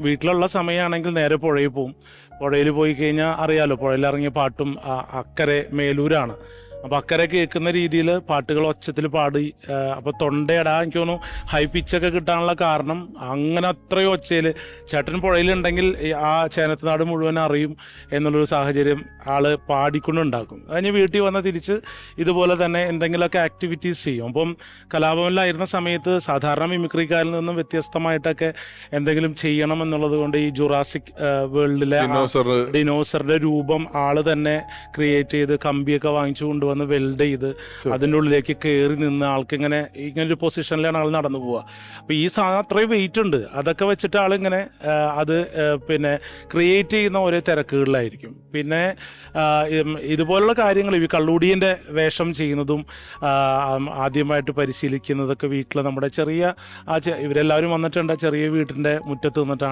വീട്ടിലുള്ള സമയമാണെങ്കിൽ നേരെ പുഴയിൽ പോവും. പുഴയിൽ പോയി കഴിഞ്ഞാൽ അറിയാലോ പുഴയിൽ ഇറങ്ങിയ പാട്ടും അക്കരെ മേലൂരാണ്. അപ്പോൾ അക്കരെ കേൾക്കുന്ന രീതിയിൽ പാട്ടുകൾ ഒച്ചത്തിൽ പാടി അപ്പോൾ തൊണ്ടയടാ എനിക്ക് തോന്നുന്നു ഹൈ പിച്ചൊക്കെ കിട്ടാനുള്ള കാരണം അങ്ങനെ അത്രയും ഒച്ചയിൽ ചേട്ടൻ പുഴയിലുണ്ടെങ്കിൽ ആ ചേനത്തനാട് മുഴുവൻ അറിയും എന്നുള്ളൊരു സാഹചര്യം ആൾ പാടിക്കൊണ്ടുണ്ടാക്കും. കഴിഞ്ഞ് വീട്ടിൽ വന്ന് തിരിച്ച് ഇതുപോലെ തന്നെ എന്തെങ്കിലുമൊക്കെ ആക്ടിവിറ്റീസ് ചെയ്യും. അപ്പം കലാഭവനിലായിരുന്ന സമയത്ത് സാധാരണ മിമിക്രിക്കാരിൽ നിന്നും വ്യത്യസ്തമായിട്ടൊക്കെ എന്തെങ്കിലും ചെയ്യണം എന്നുള്ളത് കൊണ്ട് ഈ ജുറാസിക് വേൾഡിലെ ഡിനോസറുടെ രൂപം ആൾ തന്നെ ക്രിയേറ്റ് ചെയ്ത് കമ്പിയൊക്കെ വാങ്ങിച്ചു കൊണ്ടുവന്ന് വെൽഡ് ചെയ്ത് അതിന്റെ ഉള്ളിലേക്ക് കയറി നിന്ന് ആൾക്കിങ്ങനെ ഇങ്ങനെ ഒരു പൊസിഷനിലാണ് ആൾ നടന്നു പോവുക. അപ്പോൾ ഈ സാധനം അത്രയും വെയിറ്റ് ഉണ്ട്. അതൊക്കെ വെച്ചിട്ട് ആളിങ്ങനെ അത് പിന്നെ ക്രിയേറ്റ് ചെയ്യുന്ന ഓരോ തിരക്കുകളിലായിരിക്കും. പിന്നെ ഇതുപോലുള്ള കാര്യങ്ങൾ ഈ കള്ളൂടിയന്റെ വേഷം ചെയ്യുന്നതും ആദ്യമായിട്ട് പരിശീലിക്കുന്നതൊക്കെ വീട്ടിൽ നമ്മുടെ ചെറിയ ആ ഇവരെല്ലാവരും വന്നിട്ടുണ്ട് ചെറിയ വീട്ടിന്റെ മുറ്റത്ത് നിന്നിട്ടാണ്